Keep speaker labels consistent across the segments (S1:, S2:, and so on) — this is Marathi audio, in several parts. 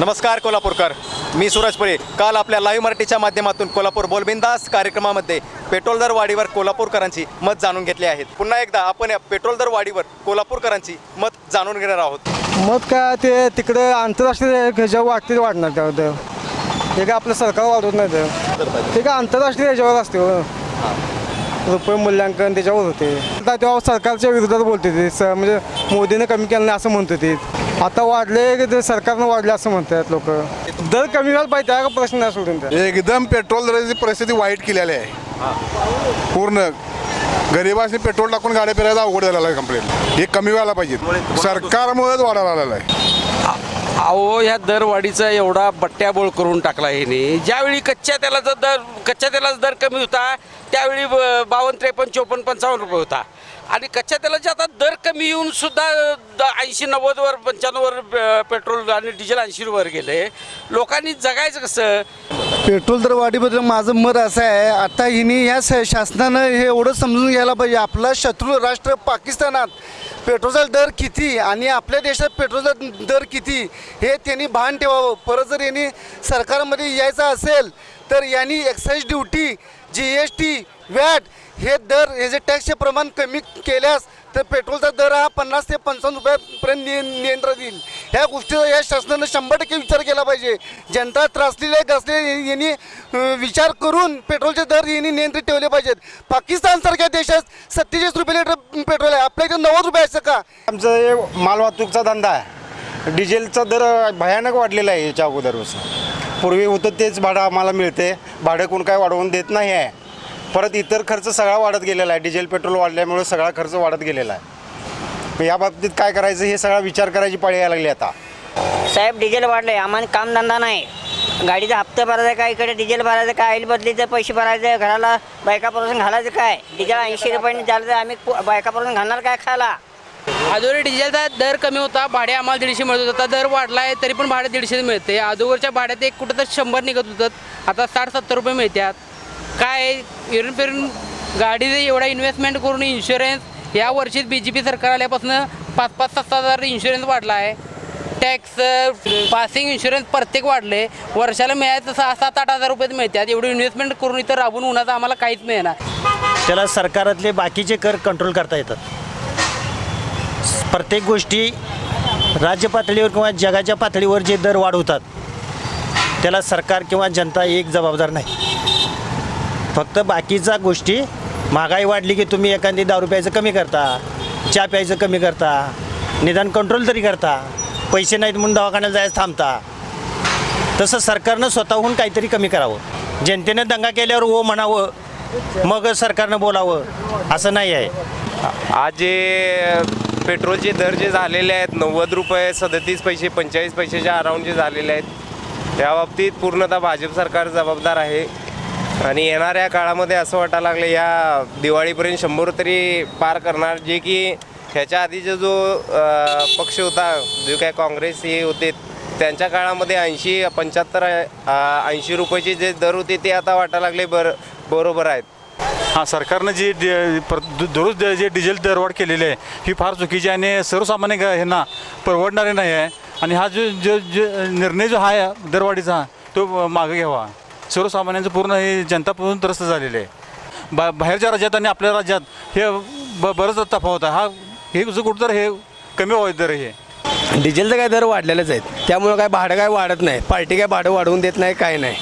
S1: नमस्कार कोल्हापूरकर. मी सूरज पुरे. काल आपल्या लाईव्ह मराठीच्या माध्यमातून कोल्हापूर बोलबिंदास कार्यक्रमामध्ये पेट्रोल दर वाढीवर कोल्हापूरकरांची मत जाणून घेतली आहेत. पुन्हा एकदा आपण या पेट्रोल दर वाढीवर कोल्हापूरकरांची मत जाणून घेणार आहोत.
S2: मत काय ते तिकडे आंतरराष्ट्रीय ह्याच्यावर वाटते वाढणार त्या ते काय आपलं सरकार वाढवत नाही ते. ते काय आंतरराष्ट्रीय ह्याच्यावर असते हो. रुपये मूल्यांकन त्याच्यावर होते. आता तेव्हा सरकारच्या विरोधात बोलते ते. स म्हणजे मोदीने कमी केलं नाही असं म्हणतो ते. आता वाढले की ते सरकारनं वाढले असं म्हणतात लोक. दर कमी व्हायला पाहिजे हा प्रश्न नाही सोडून
S3: एकदम पेट्रोल दराची परिस्थिती वाईट केलेली आहे. पूर्ण गरिबांनी पेट्रोल टाकून गाड्या फिरायला अवघड झालेला आहे कंप्लेंट हे कमी व्हायला पाहिजे. सरकारमुळेच वाढायला आलेला आहे.
S4: अहो ह्या दरवाढीचा एवढा बट्ट्याबोळ करून टाकला ह्याने. ज्यावेळी कच्च्या तेलाचा दर कच्च्या तेलाचा दर कमी होता त्यावेळी ब- बावन्न त्रेपन्न चोपन्न पंचावन्न रुपये होता. आणि कच्च्या तेलाचे आता दर कमी येऊन सुद्धा ऐंशी नव्वदवर पंच्याण्णववर प- पेट्रोल आणि डिझेल ऐंशीवर गेले. लोकांनी जगायचं कसं?
S5: पेट्रोल दर वाढीबद्दल माझं मत असं आहे आता हिने या स- शासनानं हे एवढं समजून घ्यायला पाहिजे. आपला शत्रू राष्ट्र पाकिस्तानात पेट्रोलचा दर किती आणि आपल्या देशात पेट्रोलचा दर किती हे त्यांनी भान ठेवावं. परत जर यांनी सरकारमध्ये यायचं असेल तर यांनी excise duty G S T VAT हे दर हे जे टॅक्सचे प्रमाण कमी केल्यास तर पेट्रोलचा दर हा पन्नास ते पंचावन्न रुपयापर्यंत निय नियंत्रण येईल ह्या गोष्टीचा या शासनानं शंभर टक्के विचार केला पाहिजे. जनता त्रासलेल्या गसले यांनी विचार करून पेट्रोलचे दर यांनी नियंत्रित ठेवले पाहिजेत. पाकिस्तानसारख्या देशात सत्तेचाळीस रुपये लिटर पेट्रोल आहे. आपल्या इथे नव्वद रुपये आहे का?
S2: आमचं हे मालवाहतूकचा धंदा आहे. डिझेलचा दर भयानक वाढलेला आहे याच्या अगोदरपासून. पूर्वी होतं तेच भाडं आम्हाला मिळते. भाडं कोण काय वाढवून देत नाही आहे. परत इतर खर्च सगळा वाढत गेलेला आहे. डिझेल पेट्रोल वाढल्यामुळे सगळा खर्च वाढत गेलेला आहे. मग या बाबतीत काय करायचं हे सगळा विचार करायची पाळी यायला लागली आता.
S6: साहेब डिझेल वाढलं आहे आम्हाला कामधंदा नाही. गाडीचा हप्ता भरायचा काय? इकडे डिझेल भरायचं काय? ऑइल बदलीचं पैसे भरायचे? घराला बायकापासून घालायचं काय? डिझेल ऐंशी रुपयाने झालं तर आम्ही बायकापासून घालणार काय खायला?
S7: अगोदर डिझेलचा दर कमी होता भाडे आम्हाला दीडशे मिळत होता. दर वाढला आहे तरी पण भाडे दीडशे मिळते. अगोदरच्या भाड्यात एक कुठं तर शंभर निघत होतं. आता साठ सत्तर रुपये मिळतात. काय फिरून फिरून गाडीचं एवढा इन्व्हेस्टमेंट करून इन्शुरन्स या वर्षीच बी जे पी सरकार आल्यापासून पाच पाच सात सात हजार इन्शुरन्स वाढला आहे टॅक्स पासिंग इन्शुरन्स प्रत्येक वाढले. वर्षाला मिळायचं सहा सात आठ हजार रुपये मिळतात. एवढी इन्व्हेस्टमेंट करून इथं राबून उन्हाचं आम्हाला काहीच मिळणार
S8: त्याला सरकारातले बाकीचे कर कंट्रोल करता येतात. प्रत्येक गोष्टी राज्य पातळीवर किंवा जगाच्या पातळीवर जे दर वाढवतात त्याला सरकार किंवा जनता एक जबाबदार नाही. फक्त बाकीच्या गोष्टी महागाई वाढली की तुम्ही एखादी दारू प्यायचं कमी करता चहा प्यायचं कमी करता निदान कंट्रोल तरी करता पैसे नाहीत म्हणून दवाखान्यात जायचं थांबता. तसं सरकारनं स्वतःहून काहीतरी कमी करावं. जनतेनं दंगा केल्यावर ओ म्हणावं मग सरकारनं बोलावं असं नाही आहे.
S9: आज जे पेट्रोलचे दर जे झालेले आहेत नव्वद रुपये सदतीस पैसे पंचेचाळीस पैशाच्या अराऊंड जे झालेले आहेत त्या बाबतीत पूर्णतः भाजप सरकार जबाबदार आहे. आणि येणाऱ्या काळामध्ये असं वाटायला लागलं या दिवाळीपर्यंत शंभर तरी पार करणार जे की ह्याच्या आधीचा जो पक्ष होता जो काय काँग्रेस हे होते त्यांच्या काळामध्ये ऐंशी पंच्याहत्तर ऐंशी रुपयाचे जे दर होते ते आता वाटायला लागले बर बरोबर आहेत.
S10: हां सरकारनं जी दु- दररोज द- जे डिझेल दरवाढ केलेली आहे ही फार चुकीची आणि सर्वसामान्य ह्यांना परवडणारी नाही आहे. आणि हा जो जो जो निर्णय जो आहे दरवाढीचा तो मागे घ्यावा. सर्वसामान्यांचं पूर्ण हे जनता पूर्ण त्रस्त झालेलं आहे. बा बाहेरच्या राज्यात आणि आपल्या राज्यात हे ब बरंच तफावत आहे. हा हे जो कुठं हे कमी व्हायचं दर हे.
S2: डिझेलचं काय दर वाढलेलेच आहेत. त्यामुळं काय भाडं काय वाढत नाही. पार्टी काय भाडं वाढवून देत नाही काय नाही.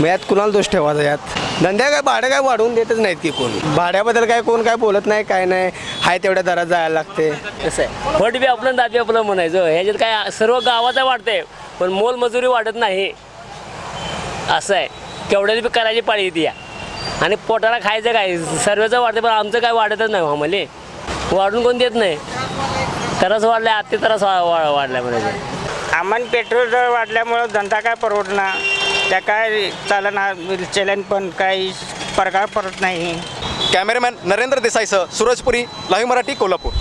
S2: मग यात कुणाला दोष ठेवायचा यात? धंद्या काय भाडं काय वाढवून देतच नाहीत की कोण. भाड्याबद्दल काय कोण काय बोलत नाही काय नाही. हाय तेवढ्या दरात जायला लागते.
S6: कसं आहे. फट बी आपलं दाबी आपलं म्हणायचं ह्याच्यात काय सर्व गावाचं वाढते पण मोलमजुरी वाढत नाही. असं आहे. केवढ्याला बी करायची पाळी येते या. आणि पोटाला खायचं काय सर्वचं वाढते पण आमचं काय वाढतच नाही आम्हाला वाढून कोण देत नाही. तरच वाढलं आत्ते तरच वा वा- वाढलाय म्हणायचं.
S7: आम्हाला पेट्रोल दर वाढल्यामुळं धंदा काय परवडणार? त्या काय चालना चलन पण काही प्रकार पडत नाही.
S1: कॅमेरामॅन नरेंद्र देसाईसह सूरजपुरी लाईव्ह मराठी कोल्हापूर.